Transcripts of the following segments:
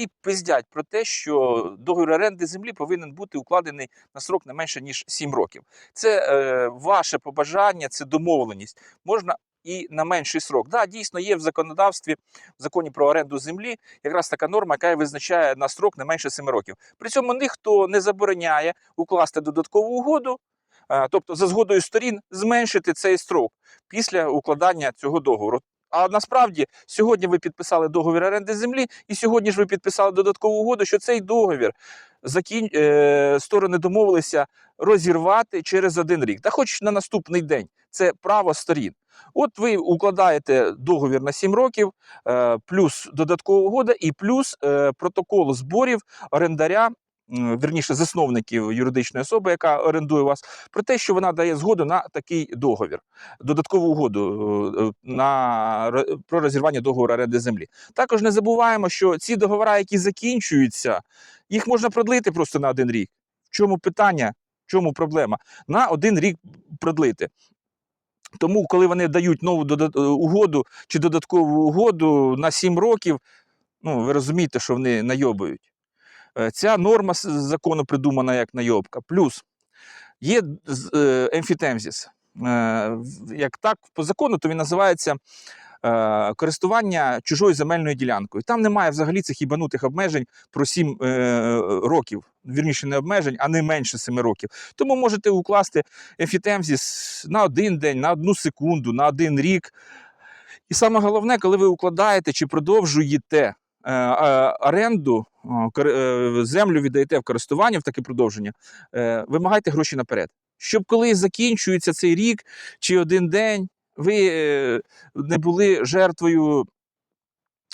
землі пиздять про те, що договір оренди землі повинен бути укладений на срок не менше ніж 7 років. Це е, ваше побажання, це домовленість. Можна і на менший срок. Да, дійсно є в законодавстві, в законі про оренду землі, якраз така норма, яка визначає на срок не менше 7 років. При цьому ніхто не забороняє укласти додаткову угоду, е, тобто за згодою сторін зменшити цей строк після укладання цього договору. А насправді сьогодні ви підписали договір оренди землі, і сьогодні ж ви підписали додаткову угоду, що цей договір закін... е... сторони домовилися розірвати через один рік, та хоч на наступний день. Це право сторін. От ви укладаєте договір на 7 років, е, плюс додаткова угода і плюс е, протокол зборів орендаря, вірніше засновників юридичної особи, яка орендує вас, про те, що вона дає згоду на такий договір, додаткову угоду е, на про розірвання договору оренди землі. Також не забуваємо, що ці договори, які закінчуються, їх можна продлити просто на один рік. В чому питання? В чому проблема? На один рік продлити. Тому, коли вони дають нову е, угоду чи додаткову угоду на 7 років, ну ви розумієте, що вони найобують. Е, Ця норма закону придумана як найобка. Плюс є е, емфітемзіс. Е, Як так, по закону, то він називається користування чужою земельною ділянкою. Там немає взагалі цих ібанутих обмежень про 7 е, років. Вірніше, не обмежень, а не менше 7 років. Тому можете укласти емфітемзіс на один день, на одну секунду, на один рік. І саме головне, коли ви укладаєте чи продовжуєте оренду, землю віддаєте в користування в таке продовження, е, вимагайте гроші наперед. Щоб коли закінчується цей рік чи один день, ви е, не були жертвою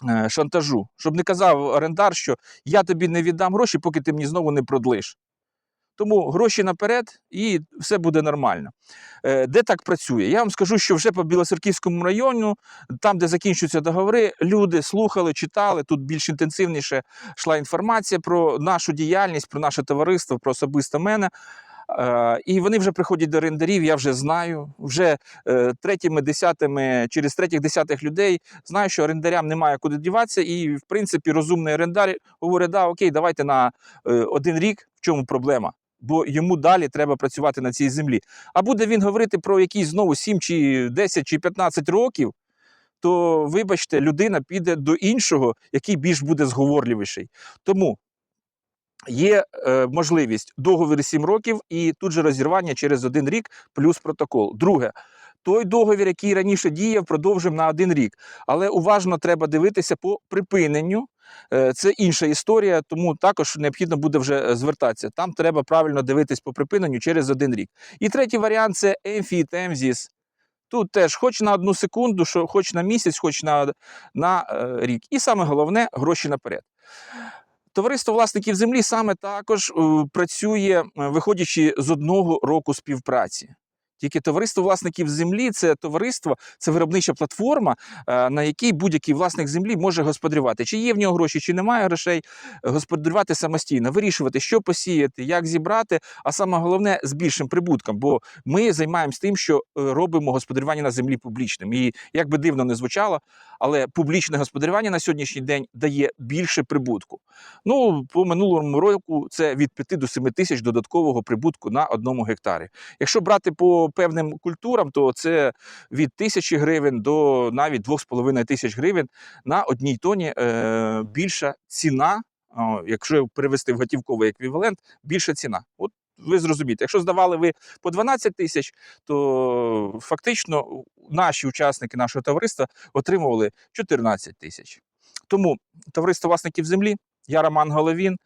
е, шантажу. Щоб не казав орендар, що я тобі не віддам гроші, поки ти мені знову не продлиш. Тому гроші наперед і все буде нормально. Е, Де так працює? Я вам скажу, що вже по Білоцерківському району, там, де закінчуються договори, люди слухали, читали. Тут більш інтенсивніше йшла інформація про нашу діяльність, про наше товариство, про особисто мене. Е, І вони вже приходять до орендарів, я вже знаю. Вже е, третіми, десятими, через третіх десятих людей знаю, що орендарям немає куди діватися, і в принципі розумний орендар говорить, да, окей, давайте на один рік. В чому проблема? Бо йому далі треба працювати на цій землі. А буде він говорити про якісь знову 7 чи 10 чи 15 років, то вибачте, людина піде до іншого, який більш буде зговорлівіший. Тому є е, можливість договір 7 років і тут же розірвання через один рік плюс протокол. Друге. Той договір, який раніше діяв, продовжимо на один рік. Але уважно треба дивитися по припиненню. Е, Це інша історія, тому також необхідно буде вже е, звертатися. Там треба правильно дивитись по припиненню через один рік. І третій варіант це емфітемзіс. Тут теж хоч на одну секунду, що хоч на місяць, хоч на, на е, рік. І саме головне гроші наперед. Товариство власників землі саме також працює, виходячи з одного року співпраці. Тільки товариство власників землі це товариство, це виробнича платформа, е, на якій будь-який власник землі може господарювати. Чи є в нього гроші, чи немає грошей, господарювати самостійно, вирішувати, що посіяти, як зібрати, а саме головне з більшим прибутком. Бо ми займаємось тим, що е, робимо господарювання на землі публічним. І як би дивно не звучало, але публічне господарювання на сьогоднішній день дає більше прибутку. Ну, по минулому року це від 5 до 7 тисяч додаткового прибутку на одному гектарі. Якщо брати по певним культурам, то це від тисячі гривень до навіть 2,5 тисяч гривень на одній тоні е, більша ціна. Якщо перевести в готівковий еквівалент, більша ціна. От ви зрозумієте, якщо здавали ви по 12 тисяч, то фактично наші учасники нашого товариства отримували 14 тисяч. Тому товариство власників землі, я Роман Головін.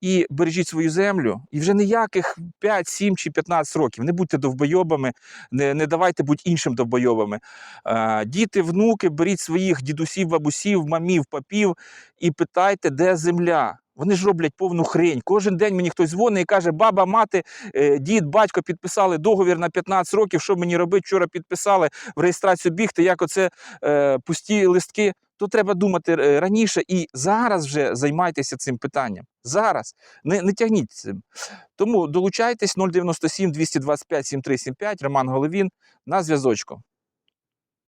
І бережіть свою землю, і вже ніяких 5, 7 чи 15 років. Не будьте довбойобами, не, не давайте бути іншим довбойобами. Е, діти, внуки, беріть своїх дідусів, бабусів, мамів, папів і питайте, де земля. Вони ж роблять повну хрень. Кожен день мені хтось дзвонить і каже: баба, мати, е, дід, батько підписали договір на 15 років. Що мені робити? Вчора підписали в реєстрацію бігти, як оце е, пусті листки. То треба думати е, раніше і зараз вже займайтеся цим питанням. Зараз не, не тягніть цим. Тому долучайтесь 097 225 7375, Роман Головін на зв'язочку.